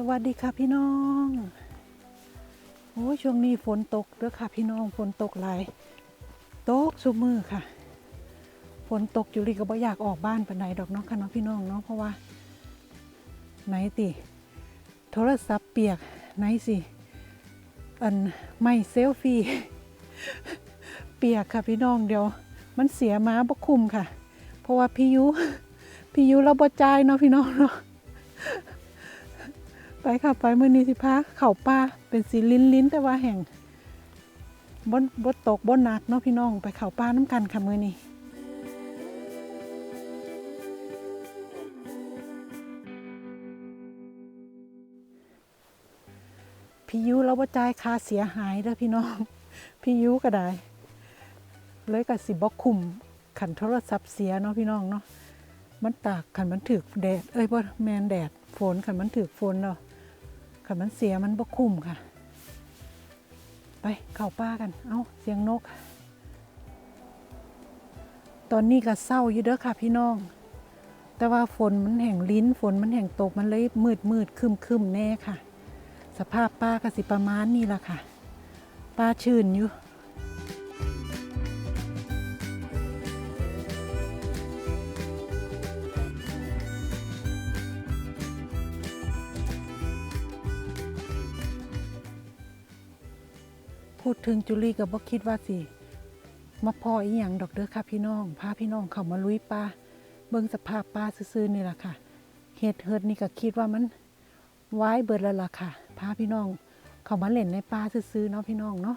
สวัสดีค่ะพี่น้องโอ้ยช่วงนี้ฝนตกเด้อค่ะพี่น้องฝนตกหลายตกสุมือค่ะฝนตกอยู่ลีก็บ่อยากออกบ้านไปานดอกเนาะค่ะเนาะพี่น้องเนาะเพราะว่า ไหนติโทรศัพท์เปียกไหนสิอันไม่เซลฟี่เปียกค่ะพี่น้องเดี๋ยว มันเสียมาบ่คุมค่ะ เพราะว่าพี่ยุพี่ยุเราบ่จ่ายเนาะพี่น้องเนาะ ค่ะไปมื้อนี้สิพาเข่าป่าเป็นสีลิ้นลิ้นๆแต่ว่าแห่งบนบดตกบนหนักเนาะพี่น้องไปเข่าป่าน้ำกันค่ะมื้อนี้พี่ยุเราบ่จ่ายค่าเสียหายเด้อพี่น้องพี่ยุก็ได้ เลยก็สิบ่คุ้มขันโทรศัพท์เสียเนาะพี่น้องเนาะมันตากขันมันถึกแดด เอ้ยบ่แมนแดดฝนขันมันถึกฝนเนาะ ขันมันเสียมันบกคุ้มค่ะ ไปเข้าป้ากัน เอาเสียงนก ตอนนี้ก็เศร้าอยู่เด้อค่ะพี่น้อง แต่ว่าฝนมันแห่งลิ้นฝนมันแห่งตกมันเลยมืดมืดคึมคึมแน่ค่ะ สภาพป้าก็สิประมาณนี้ละค่ะ ป้าชื่นอยู่ พูดถึงจุลีก็บ่คิดว่าสิมาพออีหยังดอกเด้อค่ะพี่น้องพาพี่น้องเข้ามาลุยป่าเบิ่งสภาพป่าซื่อๆนี่ล่ะค่ะเฮ็ดเฮิดนี่ก็คิดว่ามันไว้เบิดแล้วล่ะค่ะพาพี่น้องเข้ามาเล่นในป่าซื่อๆเนาะพี่น้องเนาะ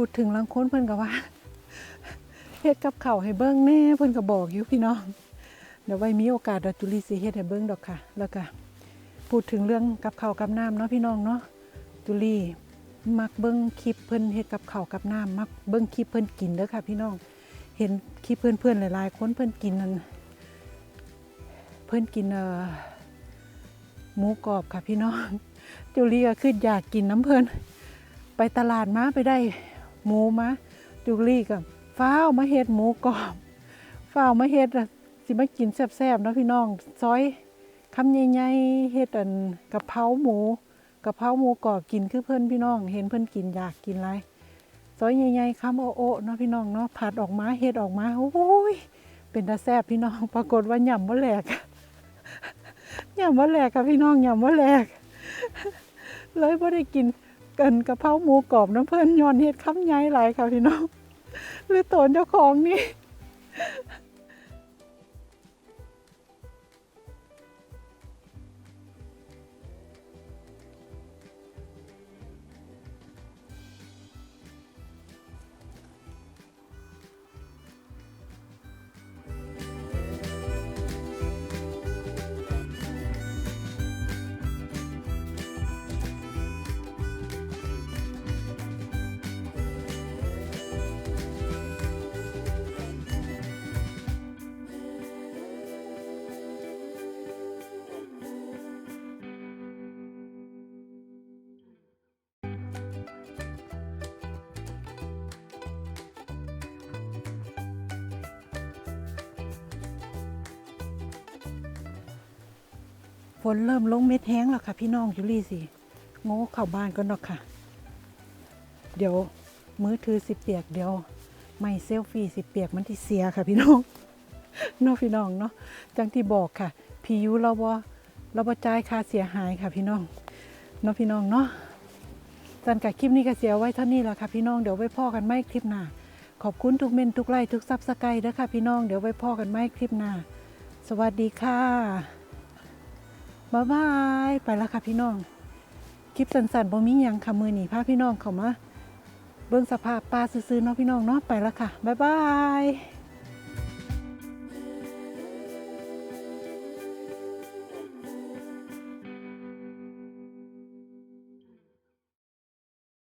พูดถึงลังค้นเพิ่นก็ว่าเฮ็ดกับเข้าให้เบิ่งแน่เพิ่นก็บอกอยู่พี่น้อง เดี๋ยวไว้มีโอกาสเดี๋ยวจุลีสิเฮ็ดให้เบิ่งดอกค่ะ แล้วก็พูดถึงเรื่องกับเข้ากับน้ำเนาะพี่น้องเนาะจุลีมักเบิ่งคลิปเพิ่นเฮ็ดกับเข้ากับน้ำมักเบิ่งคลิปเพิ่นกินเด้อค่ะ พี่น้อง เห็นคลิปเพื่อนๆหลายๆคนเพิ่นกินนั่นเพิ่นกินเอ่อหมูกรอบค่ะพี่น้องจุลีก็คืออยากกินน้ำเพิ่นไปตลาดมาไปได้ หมูมาจุลีก็ฟ้าวมาเฮ็ดหมูกรอบฝ้าวมาเฮ็ดสิมากินแซ่บๆเนาะพี่น้องซอยคำใหญ่ๆเฮ็ดอันกะเพราหมูกะเพราหมูกรอบกินคือเพิ่อนพี่น้อง เห็นเพิ่อนกินอยากกินหลายซอยใหญ่ๆคำโอะๆเนาะพี่น้องเนาะผัดออกมาเฮ็ดออกมาโอ้ยเป็นตาแซ่บพี่น้อง ปรากฏว่าหย่ำบ่าแหลกหย่ำบ่าแหลกค่ะพี่น้องหย่ำบ่าแหลกเลยบ่ได้กิน กินกะเพราหมูกรอบน้ำเพิ่นย้อนเฮ็ดคำใหญ่หลายค่ะพี่น้องหรือตนเจ้าของนี่ นเริ่มลงเม็ดแห้งแล้วค่ะ พี่น้องจุลี่สิโง่เข้าบ้านก็นอกค่ะ เดี๋ยวมือถือสิเปียกเดี๋ยว ไม่เซลฟี่สิเปียกมันที่เสียค่ะ พี่น้องเนาะพี่น้องเนาะจังที่บอกค่ะ พี่ยุเราบ่เราบ่จ่ายค่าเสียหายค่ะพี่น้องเนาะพี่น้องเนาะจันกับคลิปนี้ก็เสียไว้เท่านี้แหละค่ะพี่น้องเดี๋ยวไว้พ่อกันไม่คลิปหน้าขอบคุณทุกเมนทุกไลค์ทุกซับสไครต์ด้วยค่ะพี่น้องเดี๋ยวไว้พ่อกันไม่คลิปหน้าสวัสดีค่ะ บ๊ายบาย ไปแล้วค่ะพี่น้อง คลิปสั้นๆบ่มียังค่ะมือหนีพาพี่น้องเขามา เบิ่งสภาพปลาซื้อๆเนาะพี่น้องเนาะไปแล้วค่ะ บ๊ายบาย